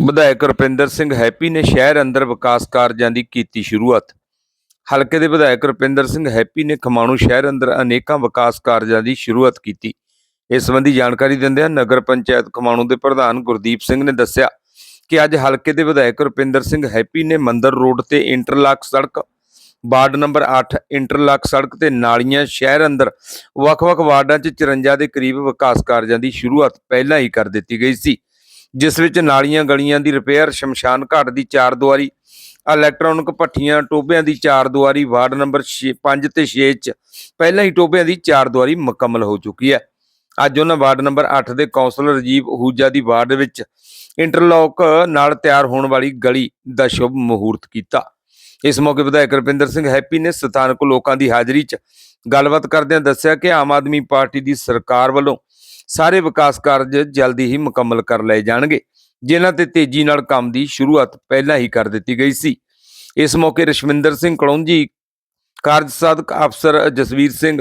ਵਿਧਾਇਕ ਰੁਪਿੰਦਰ ਸਿੰਘ ਹੈਪੀ ਨੇ ਸ਼ਹਿਰ ਅੰਦਰ ਵਿਕਾਸ ਕਾਰਜਾਂ ਦੀ ਕੀਤੀ ਸ਼ੁਰੂਆਤ। ਹਲਕੇ ਦੇ ਵਿਧਾਇਕ ਰੁਪਿੰਦਰ ਸਿੰਘ ਹੈਪੀ ਨੇ ਖਮਾਣੂ ਸ਼ਹਿਰ ਅੰਦਰ ਅਨੇਕਾਂ ਵਿਕਾਸ ਕਾਰਜਾਂ ਦੀ ਸ਼ੁਰੂਆਤ ਕੀਤੀ। ਇਸ ਸੰਬੰਧੀ ਜਾਣਕਾਰੀ ਦਿੰਦਿਆਂ ਨਗਰ ਪੰਚਾਇਤ ਖਮਾਣੂ ਦੇ ਪ੍ਰਧਾਨ ਗੁਰਦੀਪ ਸਿੰਘ ਨੇ ਦੱਸਿਆ ਕਿ ਅੱਜ ਹਲਕੇ ਦੇ ਵਿਧਾਇਕ ਰੁਪਿੰਦਰ ਸਿੰਘ ਹੈਪੀ ਨੇ ਮੰਦਰ ਰੋਡ ਤੇ ਇੰਟਰਲਾਕ ਸੜਕ, ਵਾਰਡ ਨੰਬਰ 8 ਇੰਟਰਲਾਕ ਸੜਕ ਤੇ ਨਾਲੀਆਂ ਸ਼ਹਿਰ ਅੰਦਰ ਵੱਖ-ਵੱਖ ਵਾਰਡਾਂ 'ਚ 54 ਦੇ ਕਰੀਬ ਵਿਕਾਸ ਕਾਰਜਾਂ ਦੀ ਸ਼ੁਰੂਆਤ ਪਹਿਲਾਂ ਹੀ ਕਰ ਦਿੱਤੀ ਗਈ ਸੀ। ਜਿਸ ਵਿੱਚ ਨਾਲੀਆਂ ਗਲੀਆਂ ਦੀ ਰਿਪੇਅਰ, ਸ਼ਮਸ਼ਾਨ ਘਾਟ ਦੀ ਚਾਰ ਦੁਆਰੀ, ਇਲੈਕਟ੍ਰੋਨਿਕ ਭੱਠੀਆਂ ਟੋਬਿਆਂ ਦੀ ਚਾਰ ਦੁਆਰੀ, ਵਾਰਡ ਨੰਬਰ 5 ਤੇ 6 'ਚ ਪਹਿਲਾਂ ਹੀ ਟੋਬਿਆਂ ਦੀ ਚਾਰ ਦੁਆਰੀ ਮੁਕੰਮਲ ਹੋ ਚੁੱਕੀ ਹੈ। ਅੱਜ ਉਹਨਾਂ ਵਾਰਡ ਨੰਬਰ 8 ਦੇ ਕੌਂਸਲਰ ਰਜੀਵ ਹੂਜਾ ਦੀ ਵਾਰਡ ਵਿੱਚ ਇੰਟਰਲੌਕ ਨਾਲ ਤਿਆਰ ਹੋਣ ਵਾਲੀ ਗਲੀ ਦਾ ਸ਼ੁਭ ਮਹੂਰਤ ਕੀਤਾ। ਇਸ ਮੌਕੇ ਵਿਧਾਇਕ ਰਪਿੰਦਰ ਸਿੰਘ ਹੈਪੀ ਨੇ ਸਥਾਨਕ ਲੋਕਾਂ ਦੀ ਹਾਜ਼ਰੀ 'ਚ ਗੱਲਬਾਤ ਕਰਦਿਆਂ ਦੱਸਿਆ ਕਿ ਆਮ ਆਦਮੀ ਪਾਰਟੀ ਦੀ ਸਰਕਾਰ ਵੱਲੋਂ ਸਾਰੇ ਵਿਕਾਸ ਕਾਰਜ ਜਲਦੀ ਹੀ ਮੁਕੰਮਲ ਕਰ ਲਏ ਜਾਣਗੇ, ਜਿਨ੍ਹਾਂ ਤੇ ਤੇਜ਼ੀ ਨਾਲ ਕੰਮ ਦੀ ਸ਼ੁਰੂਆਤ ਪਹਿਲਾਂ ਹੀ ਕਰ ਦਿੱਤੀ ਗਈ ਸੀ। ਇਸ ਮੌਕੇ ਰਸ਼ਵਿੰਦਰ ਸਿੰਘ ਕਲੌਂਜੀ, ਕਾਰਜ ਸਾਧਕ ਅਫਸਰ ਜਸਵੀਰ ਸਿੰਘ,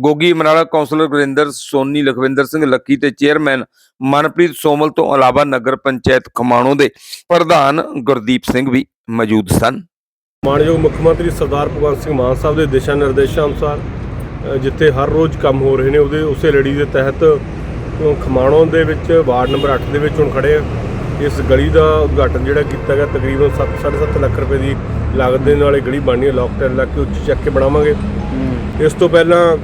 ਗੋਗੀ ਮਨਾਲਾ ਕੌਂਸਲਰ ਗੁਰਿੰਦਰ ਸੋਨੀ, ਲਖਵਿੰਦਰ ਸਿੰਘ ਲੱਕੀ ਤੇ ਚੇਅਰਮੈਨ ਮਨਪ੍ਰੀਤ ਸੋਮਲ ਤੋਂ ਇਲਾਵਾ ਨਗਰ ਪੰਚਾਇਤ ਖਮਾਣੋ ਦੇ ਪ੍ਰਧਾਨ ਗੁਰਦੀਪ ਸਿੰਘ ਵੀ ਮੌਜੂਦ ਸਨ। ਮਾਨਯੋਗ ਮੁੱਖ ਮੰਤਰੀ ਸਰਦਾਰ ਭਗਵੰਤ ਸਿੰਘ ਮਾਨ ਸਾਹਿਬ ਦੇ ਦਿਸ਼ਾ ਨਿਰਦੇਸ਼ਾਂ ਅਨੁਸਾਰ ਜਿੱਥੇ ਹਰ ਰੋਜ਼ ਕੰਮ ਹੋ ਰਹੇ ਨੇ, ਉਹਦੇ ਉਸੇ ਲੜੀ ਦੇ ਤਹਿਤ ਖਮਾਣੋਂ ਦੇ ਵਿੱਚ ਵਾਰਡ ਨੰਬਰ 8 ਦੇ ਵਿੱਚ ਹੁਣ ਖੜੇ ਆ। ਇਸ ਗਲੀ ਦਾ ਉਦਘਾਟਨ ਜਿਹੜਾ ਕੀਤਾ ਗਿਆ ਤਕਰੀਬਨ 7.5 ਲੱਖ ਰੁਪਏ ਦੀ ਲਾਗਤ ਦੇ ਨਾਲ ਇਹ ਗਲੀ ਬਣਨੀ ਹੈ। ਲੋਕਟੈਲ ਲਾ ਕੇ ਉੱਚੀ ਚੱਕ ਕੇ ਬਣਾਵਾਂਗੇ। ਇਸ ਤੋਂ ਪਹਿਲਾਂ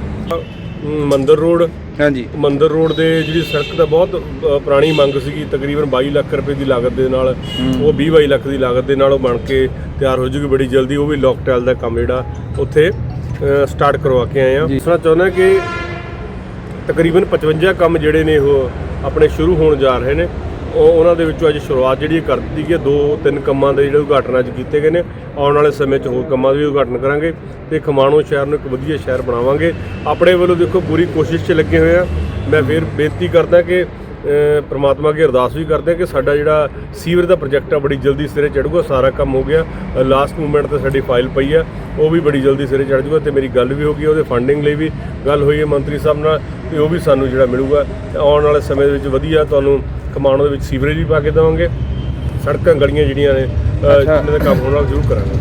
ਮੰਦਰ ਰੋਡ ਹਾਂਜੀ। ਮੰਦਰ ਰੋਡ ਦੇ ਜਿਹੜੀ ਸੜਕ ਦਾ ਬਹੁਤ ਪੁਰਾਣੀ ਮੰਗ ਸੀਗੀ। ਤਕਰੀਬਨ 22 ਲੱਖ ਰੁਪਏ ਦੀ ਲਾਗਤ ਦੇ ਨਾਲ ਉਹ 20 22 ਲੱਖ ਦੀ ਲਾਗਤ ਦੇ ਨਾਲ ਉਹ ਬਣ ਕੇ ਤਿਆਰ ਹੋ ਜੂਗੀ ਬੜੀ ਜਲਦੀ। ਉਹ ਵੀ ਲੋਕਟੈਲ ਦਾ ਕੰਮ ਜਿਹੜਾ ਉੱਥੇ ਸਟਾਰਟ ਕਰਵਾ ਕੇ ਆਏ ਆ। ਦੱਸਣਾ ਚਾਹੁੰਦਾ ਕਿ ਤਕਰੀਬਨ 55 ਕੰਮ ਜਿਹੜੇ ਨੇ ਉਹ ਆਪਣੇ ਸ਼ੁਰੂ ਹੋਣ ਜਾ ਰਹੇ ਨੇ। ਉਹ ਉਹਨਾਂ ਦੇ ਵਿੱਚੋਂ ਅੱਜ ਸ਼ੁਰੂਆਤ ਜਿਹੜੀ ਕਰ ਦਿੱਤੀ ਗਈ ਹੈ। ਦੋ ਤਿੰਨ ਕੰਮਾਂ ਦੇ ਜਿਹੜੇ ਉਦਘਾਟਨ ਅੱਜ ਕੀਤੇ ਗਏ ਨੇ। ਆਉਣ ਵਾਲੇ ਸਮੇਂ 'ਚ ਹੋਰ ਕੰਮਾਂ ਦਾ ਵੀ ਉਦਘਾਟਨ ਕਰਾਂਗੇ ਤੇ ਖਮਾਣੋ ਸ਼ਹਿਰ ਨੂੰ ਇੱਕ ਵਧੀਆ ਸ਼ਹਿਰ ਬਣਾਵਾਂਗੇ। ਆਪਣੇ ਵੱਲੋਂ ਦੇਖੋ ਪੂਰੀ ਕੋਸ਼ਿਸ਼ 'ਚ ਲੱਗੇ ਹੋਏ ਆ। ਮੈਂ ਫਿਰ ਬੇਨਤੀ ਕਰਦਾ ਕਿ ਅ, ਪ੍ਰਮਾਤਮਾ ਅੱਗੇ ਅਰਦਾਸ ਵੀ ਕਰਦੇ ਕਿ ਸਾਡਾ ਜਿਹੜਾ ਸੀਵਰ ਦਾ ਪ੍ਰੋਜੈਕਟ ਆ ਬੜੀ ਜਲਦੀ ਸਿਰੇ ਚੜੂਗਾ ਸਾਰਾ ਕੰਮ ਹੋ ਗਿਆ। ਲਾਸਟ ਮੂਮੈਂਟ ਤੇ ਸਾਡੀ ਫਾਈਲ ਪਈ ਆ। ਉਹ ਵੀ ਬੜੀ ਜਲਦੀ ਸਿਰੇ ਚੜ ਜੂਗਾ ਤੇ ਮੇਰੀ ਗੱਲ ਵੀ ਹੋ ਗਈ ਉਹਦੇ ਫੰਡਿੰਗ ਲਈ ਵੀ ਗੱਲ ਹੋਈ ਹੈ ਮੰਤਰੀ ਸਾਹਿਬ ਨਾਲ। ਤੇ ਉਹ ਵੀ ਸਾਨੂੰ ਜਿਹੜਾ ਮਿਲੂਗਾ। ਆਉਣ ਵਾਲੇ ਸਮੇਂ ਦੇ ਵਿੱਚ ਵਧੀਆ ਤੁਹਾਨੂੰ ਕਮਾਉਣ ਦੇ ਵਿੱਚ ਸੀਵਰੇਜ ਵੀ ਪਾ ਕੇ ਦੇਵਾਂਗੇ। ਸੜਕਾਂ ਗਲੀਆਂ ਜਿਹੜੀਆਂ ਨੇ ਇਹਨਾਂ ਦਾ ਕੰਮ ਹੋਣਾ ਸ਼ੁਰੂ ਕਰਾਂਗੇ।